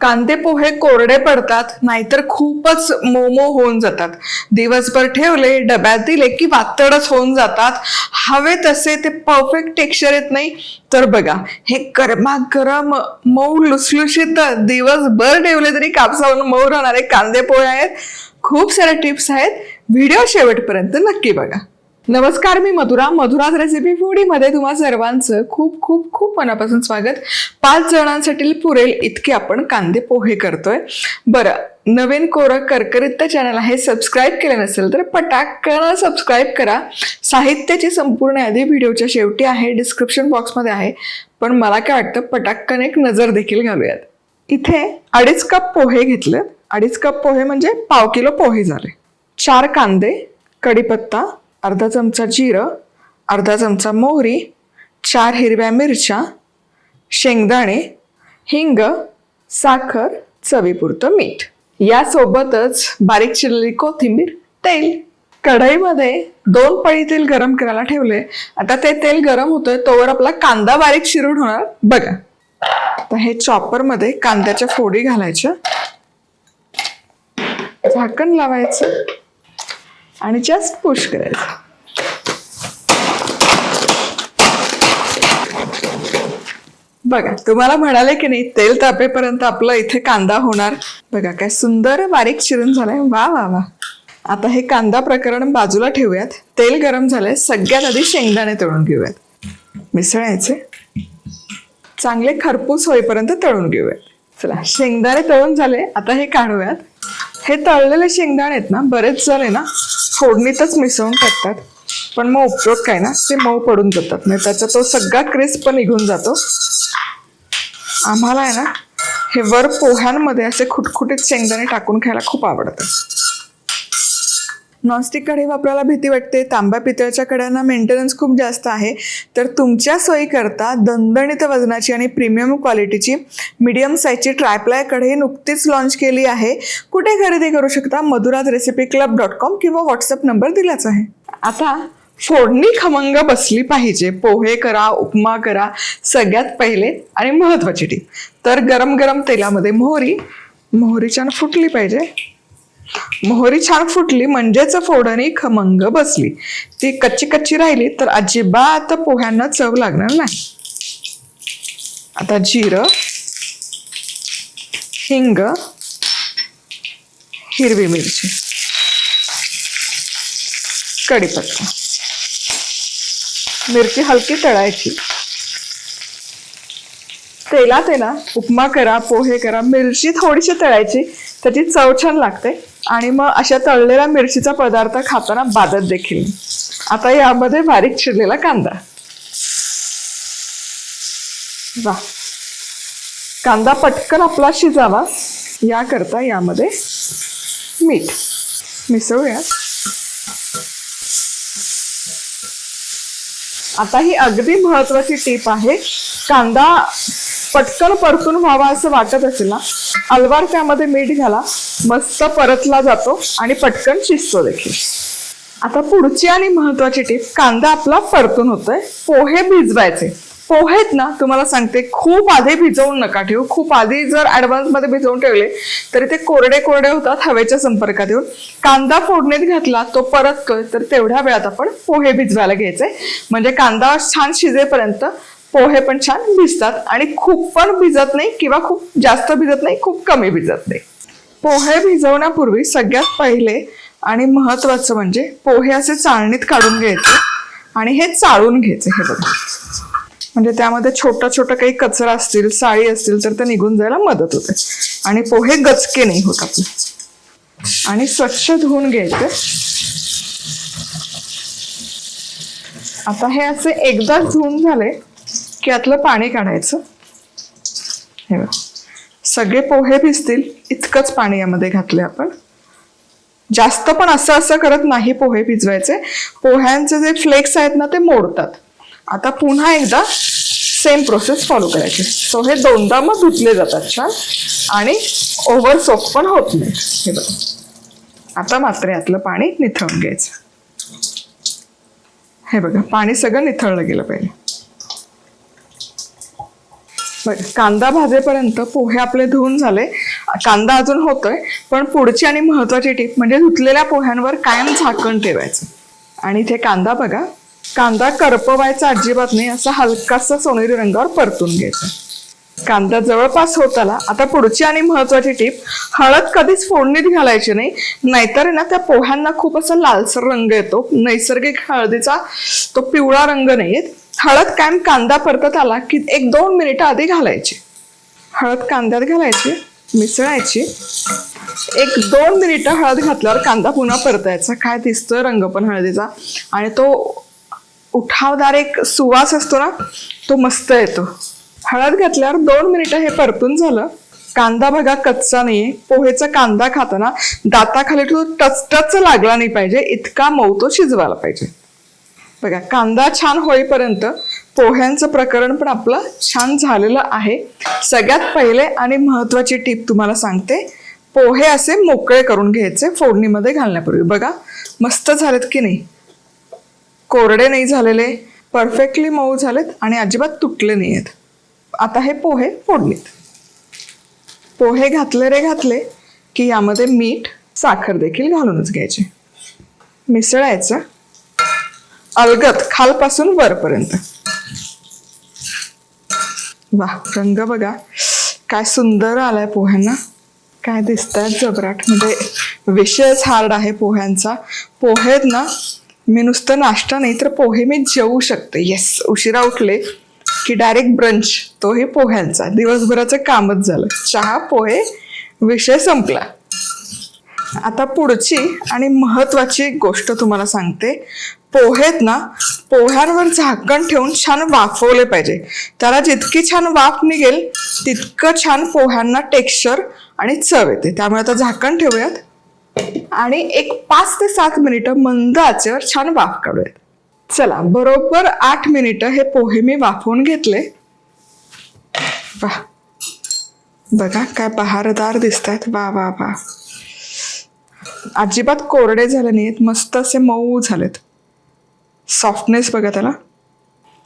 कांदे पोहे कोरडे पडतात नाहीतर खूपच मोमो होऊन जातात. दिवसभर ठेवले डब्यात दिले की वातडच होऊन जातात. हवे तसे ते परफेक्ट टेक्स्चर येत नाही. तर बघा हे गरमागरम मऊ लुसलुशीत दिवसभर ठेवले तरी कापसावरून मऊ राहणारे कांदे पोहे आहेत. खूप साऱ्या टिप्स आहेत. व्हिडिओ शेवटपर्यंत नक्की बघा. नमस्कार मी मधुरा. मधुराज रेसिपी फूडीमध्ये तुम्हा सर्वांचं खूप खूप खूप मनापासून स्वागत. पाच जणांसाठी पुरेल इतके आपण कांदे पोहे करतोय. बरं नवीन कोरं करकरीत चॅनल आहे सबस्क्राईब केलं नसेल तर पटाकन सबस्क्राईब करा. साहित्याची संपूर्ण यादी व्हिडिओच्या शेवटी आहे डिस्क्रिप्शन बॉक्समध्ये आहे. पण मला काय वाटतं पटाकन एक नजर देखील घालूयात. इथे अडीच कप पोहे घेतले अडीच कप पोहे म्हणजे पाव किलो पोहे झाले. चार कांदे कढीपत्ता अर्धा चमचा जिरं अर्धा चमचा मोहरी चार हिरव्या मिरच्या शेंगदाणे हिंग साखर चवीपुरतं मीठ. यासोबतच बारीक चिरलेली कोथिंबीर तेल. कढईमध्ये दोन पळी तेल गरम करायला ठेवले आता ते तेल गरम होतंय तोवर आपला कांदा बारीक चिरून होणार. बघा. आता हे चॉपरमध्ये कांद्याच्या फोडी घालायच्या. झाकण लावायचं. आणि जस्ट पुश करायचं. बघा तुम्हाला म्हणाले की नाही तेल तापेपर्यंत आपलं इथे कांदा होणार. बघा काय सुंदर बारीक चिरून झालाय. वा वा वा. आता हे कांदा प्रकरण बाजूला ठेवूयात. तेल गरम झालंय. सगळ्यात आधी शेंगदाणे तळून घेऊयात. मिसळायचे? चांगले खरपूस होईपर्यंत तळून घेऊयात. चला शेंगदाणे तळून झाले. आता हे काढूयात. हे तळलेले शेंगदाणे आहेत ना बरेच जण आहे ना फोडणीतच मिसळून टाकतात पण मग उपयोग काय ना? ते मऊ पडून जातात. म्हणजे त्याचा तो सगळा क्रिस्प निघून जातो. आम्हाला आहे ना हे वर पोह्यांमध्ये असे खुटखुटीत शेंगदाणे टाकून खायला खूप आवडतं. नॉनस्टिक कढई वापरायला भीती वाटते. तांब्या पितळच्या कड्यांना मेंटेनन्स खूप जास्त आहे. तर तुमच्या सोयीकरता दणदणीत वजनाची आणि प्रीमियम क्वालिटीची मीडियम साईजची ट्रायप्लाय कढई नुकतीच लॉन्च केली आहे. कुठे खरेदी करू शकता? Madhura's recipe club dot com किंवा व्हॉट्सअप नंबर दिलाच आहे. आता फोडणी खमंग बसली पाहिजे. पोहे करा उपमा करा. सगळ्यात पहिले आणि महत्वाची टीप तर गरम गरम तेलामध्ये मोहरी. मोहरी छान फुटली पाहिजे. मोहरी छान फुटली म्हणजेच फोडणी खमंग बसली. ती कच्ची कच्ची राहिली तर अजिबात पोह्यांना चव लागणार नाही. आता जिरं हिंग हिरवी मिरची कढीपत्ता. मिरची हलकी तळायची. तेलात आहे ना उपमा करा पोहे करा मिरची थोडीशी तळायची त्याची चव छान लागते. आणि मग अशा तळलेल्या मिरचीचा पदार्थ खाताना बाधत देखील. आता यामध्ये बारीक चिरलेला कांदा. वा कांदा पटकन आपला शिजावा. याकरता यामध्ये मीठ. मिसळूया. आता ही अगदी महत्वाची टीप आहे कांदा पटकन परतून व्हावा असं वाटत असेल ना अलवार त्यामध्ये मीठ घाला मस्त परतला जातो आणि पटकन शिजतो देखील. आता पुढची आणि महत्वाची टीप कांदा आपला परतून होतोय पोहे भिजवायचे. पोहेत ना तुम्हाला सांगते खूप आधी भिजवून नका ठेवू खूप आधी जर ऍडव्हान्समध्ये भिजवून ठेवले तरी ते कोरडे कोरडे होतात हवेच्या संपर्कात येऊन. कांदा फोडणीत घातला तो परततोय तर तेवढ्या वेळात आपण पोहे भिजवायला घ्यायचे. म्हणजे कांदा छान शिजेपर्यंत पोहे पण छान भिजतात आणि खूप पण भिजत नाही किंवा खूप जास्त भिजत नाही खूप कमी भिजत नाही. पोहे भिजवण्यापूर्वी सगळ्यात पहिले आणि महत्वाचं म्हणजे पोहे असे चाळणीत काढून घ्यायचे आणि हे चाळून घ्यायचे हे बघा. म्हणजे त्यामध्ये छोटा छोटा काही कचरा असतील साळी असतील तर ते निघून जायला मदत होते. आणि पोहे गचके नाही होत आपले. आणि स्वच्छ धुवून घ्यायचे. आता हे असे एकदा धुवून झाले. की यातलं पाणी काढायचं. हे बघा. सगळे पोहे भिजतील इतकंच पाणी यामध्ये घातले आपण. जास्त पण असं असं करत नाही पोहे भिजवायचे. पोह्यांचे जे फ्लेक्स आहेत ना ते मोडतात. आता पुन्हा एकदा सेम प्रोसेस फॉलो करायची. सो हे दोनदा मग धुतले जातात छान. आणि ओव्हर सोप पण होत नाही. हे बघ. आता मात्र यातलं पाणी निथळून घ्यायचं. हे बघा पाणी सगळं निथळलं गेलं पाहिजे बरं, कांदा भाजेपर्यंत पोहे आपले धुवून झाले. कांदा अजून होतोय पण पुढची आणि महत्वाची टीप म्हणजे धुतलेल्या पोह्यांवर कायम झाकण ठेवायचं. आणि इथे कांदा बघा कांदा करपवायचा अजिबात नाही असा हलकासा सोनेरी रंगावर परतून घ्यायचा. कांदा जवळपास होत आला आता पुढची आणि महत्वाची टीप हळद कधीच फोडणीत घालायची नाही नाहीतर आहे ना त्या पोह्यांना खूप असा लालसर रंग येतो नैसर्गिक हळदीचा तो पिवळा रंग नाही येत हळद कायम कांदा परतत आला की एक दोन मिनिटं आधी घालायची. हळद कांद्यात घालायची मिसळायची. एक दोन मिनिटं हळद घातल्यावर कांदा पुन्हा परतायचा. काय दिसतोय रंग पण हळदीचा. आणि तो उठावदार एक सुवास असतो ना तो मस्त येतो. हळद घातल्यावर दोन मिनिटं हे परतून झालं. कांदा बघा कच्चा नाहीये. पोहेचा कांदा खाताना दाताखाली तो टच टच लागला नाही पाहिजे. इतका मऊ तो शिजवायला पाहिजे. बघा कांदा छान होईपर्यंत पोह्यांचं प्रकरण पण आपलं छान झालेलं आहे. सगळ्यात पहिले आणि महत्वाची टीप तुम्हाला सांगते पोहे असे मोकळे करून घ्यायचे फोडणीमध्ये घालण्यापूर्वी. बघा मस्त झालेत की नाही? कोरडे नाही झालेले परफेक्टली मऊ झालेत आणि अजिबात तुटले नाही आहेत आता हे पोहे फोडणीत. पोहे घातले रे घातले की यामध्ये मीठ साखर देखील घालूनच घ्यायचे. मिसळायचं. अलगत खालपासून वरपर्यंत. वा रंग बघा. काय सुंदर आलाय पोह्यांना. काय दिसतात जबराट म्हणजे विषयच हार्ड आहे पोह्यांचा. पोहेत ना मी नुसतं नाश्ता नाही तर पोहे मी जेवू शकते. येस उशिरा उठले की डायरेक्ट ब्रंच तोही पोह्यांचा. दिवसभराचं कामच झालं. चहा पोहे विषय संपला. आता पुढची आणि महत्वाची गोष्ट तुम्हाला सांगते. पोहेत ना पोह्यांवर झाकण ठेवून छान वाफवले पाहिजे. त्याला जितकी छान वाफ निघेल तितकं छान पोह्यांना टेक्स्चर आणि चव येते. त्यामुळे आता झाकण ठेवूयात. आणि एक पाच ते सात मिनिटं मंद आचेवर छान वाफ काढूयात. चला बरोबर आठ मिनिटं हे पोहे मी वाफवून घेतले. वा बघा काय बहारदार दिसत आहेत वा वा वा. अजिबात कोरडे झाले नाहीत मस्त असे मऊ झालेत. सॉफ्टनेस बघा त्याला.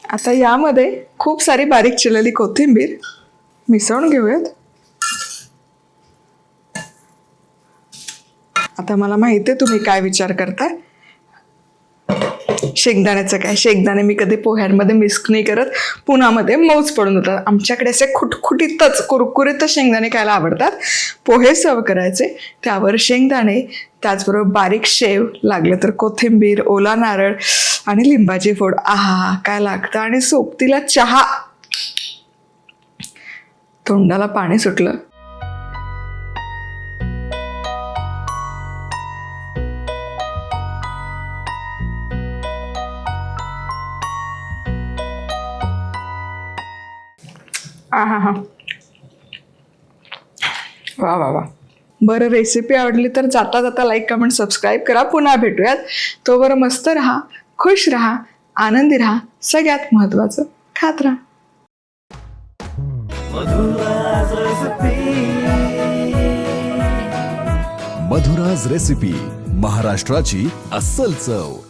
आता यामध्ये खूप सारी बारीक चिरलेली कोथिंबीर मिसळून घेऊयात. आता मला माहिती आहे तुम्ही काय विचार करताय. शेंगदाण्याचं काय? शेंगदाणे मी कधी पोह्यांमध्ये मिक्स नाही करत. पुण्यामध्ये मऊच पडून होतात आमच्याकडे असे खुटखुटीतच कुरकुरीत शेंगदाणे खायला आवडतात. पोहे सर्व करायचे. त्यावर शेंगदाणे त्याचबरोबर बारीक शेव लागलं तर कोथिंबीर ओला नारळ आणि लिंबाची फोड. आहा काय लागतं? आणि सोबतीला चहा. तोंडाला पाणी सुटलं. आहा हा. वा वा वा. बरं रेसिपी आवडली तर जाता जाता लाईक कमेंट सबस्क्राईब करा. पुन्हा भेटूयात. तोवर मस्त राहा खुश राहा आनंदी राहा. सगळ्यात महत्त्वाचं खात राहा. मधुराज रेसिपी महाराष्ट्राची अस्सल चव.